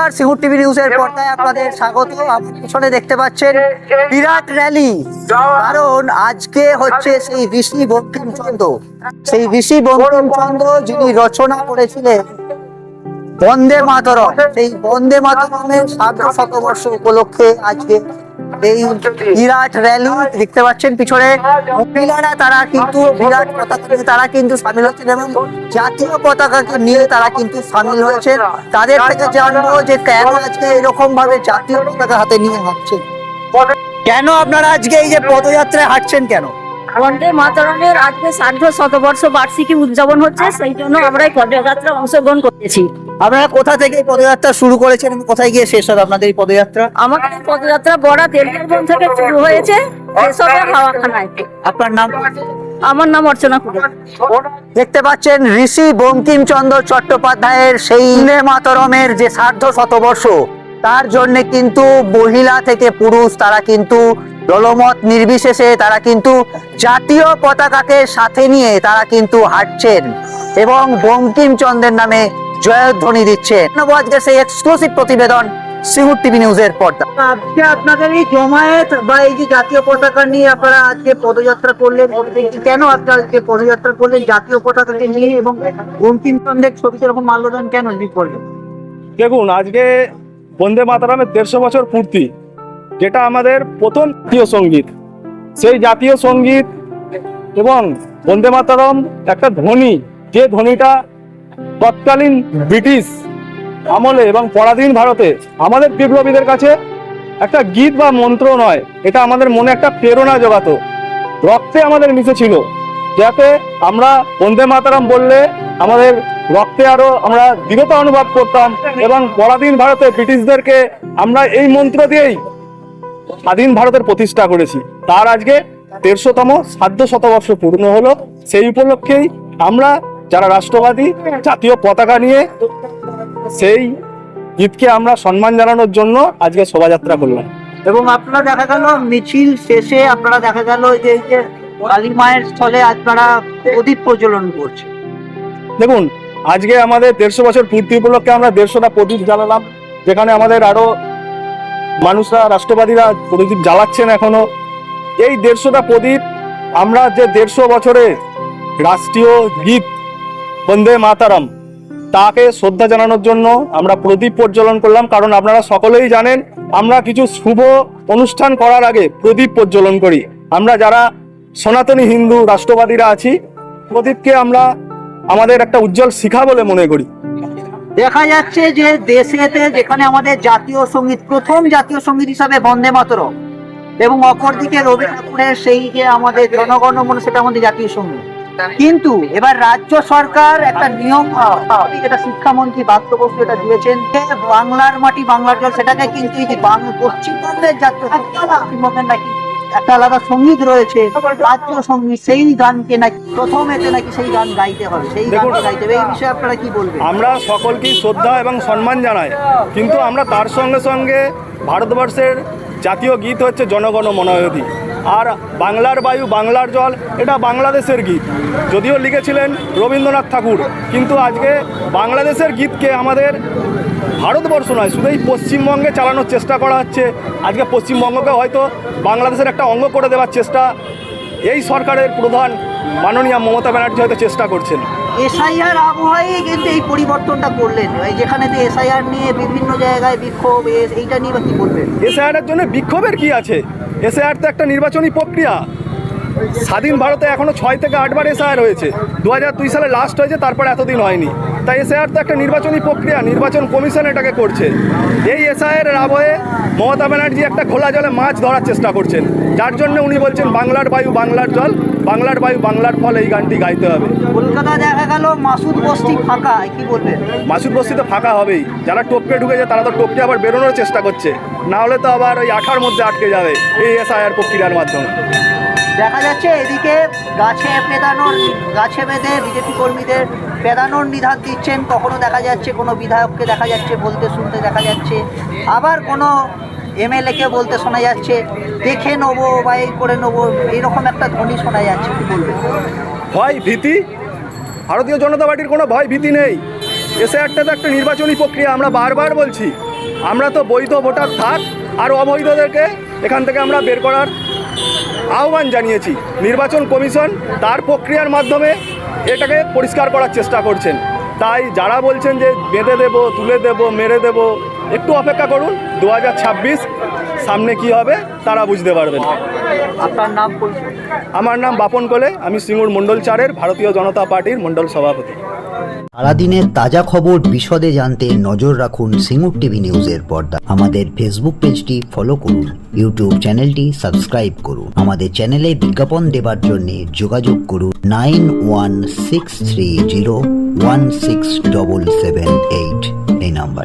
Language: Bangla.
নমস্কার সিহুর টিভি নিউজের পর্দায় আপনাদের স্বাগত। আপনি পিছনে দেখতে পাচ্ছেন বিরাট র্যালি। কারণ আজকে হচ্ছে সেই ঋষি বঙ্কিমচন্দ্র। সেই ঋষি বঙ্কিমচন্দ্র যিনি রচনা করেছিলেন বন্দে মাতরম। সেই বন্দে মাতরমের সার্ধ শতবর্ষ উপলক্ষে আজকে এই বিরাট র্যালি দেখতে পাচ্ছেন পিছনে। মহিলারা তারা কিন্তু বিরাট পতাকা তারা কিন্তু সামিল হচ্ছেন এবং জাতীয় পতাকাকে নিয়ে তারা কিন্তু সামিল হয়েছে তাদের থেকে জানব যে কেন আজকে এরকম ভাবে জাতীয় পতাকা হাতে নিয়ে হাঁটছেন। কেন আপনারা আজকে এই যে পদযাত্রায় হাঁটছেন কেন? বন্দে মাতরমের আজকে সার্ধ শতবর্ষ বার্ষিকী উদযাপন হচ্ছে সেই জন্য আমরা এই পদযাত্রা অংশগ্রহণ করতেছি। আপনারা কোথা থেকে এই পদযাত্রা শুরু করেছেন কোথায় গিয়ে শেষ হবে আপনাদের এই পদযাত্রা? আমাদের পদযাত্রা বড়া তেলকারবন থেকে শুরু হয়েছে হাওয়াখানায়। আপনার নাম? আমার নাম অর্চনা কুমার। দেখতে পাচ্ছেন ঋষি বঙ্কিমচন্দ্র চট্টোপাধ্যায়ের সেই মাতরমের যে সার্ধ শতবর্ষ তার জন্য কিন্তু মহিলা থেকে পুরুষ তারা কিন্তু দলমত নির্বিশেষে তারা কিন্তু জাতীয় পতাকাকে সাথে নিয়ে তারা কিন্তু হাঁটছেন এবং বঙ্কিমচন্দ্রের নামে জয়ধ্বনি দিচ্ছেন। ধন্যবাদ আজকে সেই এক্সক্লুসিভ প্রতিবেদন সিঙ্গুর টিভি নিউজের পর্দা। আজকে আপনাদের এই জমায়েত বা এই যে জাতীয় পতাকা নিয়ে আপনারা আজকে পদযাত্রা করলেন কেন আপনারা আজকে পদযাত্রা করলেন জাতীয় পতাকাকে নিয়ে এবং বঙ্কিমচন্দ্রের ছবিতে এরকম মাল্যদান কেন করলেন? দেখুন আজকে বন্দে মাতারামের দেড়শো বছর পূর্তি। যেটা আমাদের প্রথম জাতীয় সংগীত। সেই জাতীয় সংগীত এবং বন্দে মাতারম একটা ধ্বনি, যে ধ্বনিটা তৎকালীন ব্রিটিশ আমলে এবং পরাধীন ভারতে আমাদের বিপ্লবীদের কাছে একটা গীত বা মন্ত্র নয়, এটা আমাদের মনে একটা প্রেরণা জোগাতো। রক্তে আমাদের মিশে ছিল যাতে আমরা বন্দে মাতারাম বললে আমাদের রক্তে আরও আমরা দৃঢ়তা অনুভব করতাম এবং পরাধীন ভারতে ব্রিটিশদেরকে আমরা এই মন্ত্র দিয়েই স্বাধীন ভারতের প্রতিষ্ঠা করেছি। তার আজকে দেড়শোতম সাধ্য শতবর্ষ পূর্ণ হলো। সেই উপলক্ষেই আমরা যারা রাষ্ট্রবাদী জাতীয় পতাকা নিয়ে সেই গীতকে আমরা সম্মান জানানোর জন্য আজকে শোভাযাত্রা করলাম। এবং আপনারা দেখা গেল মিছিল শেষে আপনারা দেখা গেল যে কালী মায়ের স্থলে আপনারা প্রদীপ প্রজ্বলন করছে দেখুন আজকে আমাদের দেড়শো বছর পূর্তি উপলক্ষে আমরা দেড়শোটা প্রদীপ জ্বালালাম। যেখানে আমাদের আরও মানুষরা, রাষ্ট্রবাদীরা প্রদীপ জ্বালাচ্ছেন এখনও। এই দেড়শোটা প্রদীপ আমরা যে দেড়শো বছরে রাষ্ট্রীয় গীত বন্দে মাতারাম, তাকে শ্রদ্ধা জানানোর জন্য আমরা প্রদীপ প্রজ্বলন করলাম। কারণ আপনারা সকলেই জানেন, আমরা কিছু শুভ অনুষ্ঠান করার আগে প্রদীপ প্রজ্বলন করি। আমরা যারা সনাতনী হিন্দু রাষ্ট্রবাদীরা আছি, প্রদীপকে আমরা আমাদের একটা উজ্জ্বল শিখা বলে মনে করি। দেখা যাচ্ছে যে দেশেতে যেখানে আমাদের জাতীয় সংগীত, প্রথম জাতীয় সংগীত হিসাবে বন্দে মাতরম এবং অপরদিকে রবি ঠাকুরের সেই যে আমাদের জনগণ মন সেটা আমাদের জাতীয় সংগীত। কিন্তু এবার রাজ্য সরকার একটা নিয়ম, যেটা শিক্ষামন্ত্রী বাদ্য বস্তু এটা দিয়েছেন যে বাংলার মাটি বাংলার জল, সেটাকে কিন্তু পশ্চিমবঙ্গের জাতীয় পশ্চিমবঙ্গের নাকি একটা আলাদা সংগীত রয়েছে রাজ্য সংগীত সেই গানকে নাকি প্রথমেতে নাকি সেই গান গাইতে হবে সেই গান গাইতে হবে এই বিষয়ে আপনারা কি বলবেন? আমরা সকলকেই শ্রদ্ধা এবং সম্মান জানাই কিন্তু আমরা তার সঙ্গে সঙ্গে ভারতবর্ষের জাতীয় গীত হচ্ছে জনগণ মনোয়ধি আর বাংলার বায়ু বাংলার জল এটা বাংলাদেশের গীত। যদিও লিখেছিলেন রবীন্দ্রনাথ ঠাকুর কিন্তু আজকে বাংলাদেশের গীতকে আমাদের ভারতবর্ষ নয় শুধু এই পশ্চিমবঙ্গে চালানোর চেষ্টা করা হচ্ছে। আজকে পশ্চিমবঙ্গকে হয়তো বাংলাদেশের একটা অঙ্গ করে দেওয়ার চেষ্টা এই সরকারের প্রধান মাননীয় মমতা ব্যানার্জি হয়তো চেষ্টা করছেন। এসআইআর আবহাওয়ায় কিন্তু এই পরিবর্তনটা করলেন। এই যেখানে এসআইআর নিয়ে বিভিন্ন জায়গায় বিক্ষোভ এইটা নিয়ে বা কী বলবেন? এসআইআর জন্য বিক্ষোভের কি আছে? এসআইআর তো একটা নির্বাচনী প্রক্রিয়া। স্বাধীন ভারতে এখনও ছয় থেকে আটবার এসআইআর হয়েছে। দু হাজার দুই সালে লাস্ট হয়েছে, তারপর এতদিন হয়নি। তাই এসআইআর তো একটা নির্বাচনী প্রক্রিয়া, নির্বাচন কমিশন এটাকে করছে। এই এসআইআর আবহে মমতা ব্যানার্জি একটা খোলা জলে মাছ ধরার চেষ্টা করছেন। যার জন্য উনি বলছেন বাংলার বায়ু বাংলার জল বাংলার বায়ু বাংলার ফল এই গানটি গাইতে হবে। কলকাতা দেখা গেল মাসুদ বস্তি ফাঁকা কি বলবেন? মাসুদ বস্তি তো ফাঁকা হবেই। যারা টোপকে ঢুকে যায় তারা তো টপকে আবার বেরোনোর চেষ্টা করছে। না হলে তো আবার ওই আঠার মধ্যে আটকে যাবে এই এসআইআর প্রক্রিয়ার মাধ্যমে। দেখা যাচ্ছে এদিকে গাছে পেদানোর গাছে বেঁধে বিজেপি কর্মীদের পেদানোর নিধান দিচ্ছেন। কখনো দেখা যাচ্ছে কোনো বিধায়ককে দেখা যাচ্ছে বলতে শুনতে দেখা যাচ্ছে। আবার কোনো এমএলএ কে বলতে শোনা যাচ্ছে, দেখে নেব বা এই করে নেব এইরকম একটা ধ্বনি শোনা যাচ্ছে, কি বলবেন? ভয় ভীতি? ভারতীয় জনতা পার্টির কোনো ভয় ভীতি নেই। এসআইআরটা তো একটা নির্বাচনী প্রক্রিয়া, আমরা বারবার বলছি, আমরা তো বৈধ ভোটার থাক আর অবৈধদেরকে এখান থেকে আমরা বের করার আহ্বান জানিয়েছি। নির্বাচন কমিশন তার প্রক্রিয়ার মাধ্যমে এটাকে পরিষ্কার করার চেষ্টা করছেন। তাই যারা বলছেন যে বেঁধে দেব তুলে দেব মেরে দেব একটু অপেক্ষা করুন। দু হাজার ছাব্বিশ সামনে কি হবে তারা বুঝতে পারবেন। আপনার নাম আমার নাম বাপন কোলে আমি সিঙ্গুর মণ্ডল চারের ভারতীয় জনতা পার্টির মণ্ডল সভাপতি। সারাদিনের তাজা খবর বিশদে জানতে নজর রাখুন সিঙ্গুর টিভি নিউজের পর্দা। আমাদের ফেসবুক পেজটি ফলো করুন ইউটিউব চ্যানেলটি সাবস্ক্রাইব করুন। আমাদের চ্যানেলে বিজ্ঞাপন দেবার জন্য যোগাযোগ করুন nine one six three zero one six double seven eight এই নাম্বারে।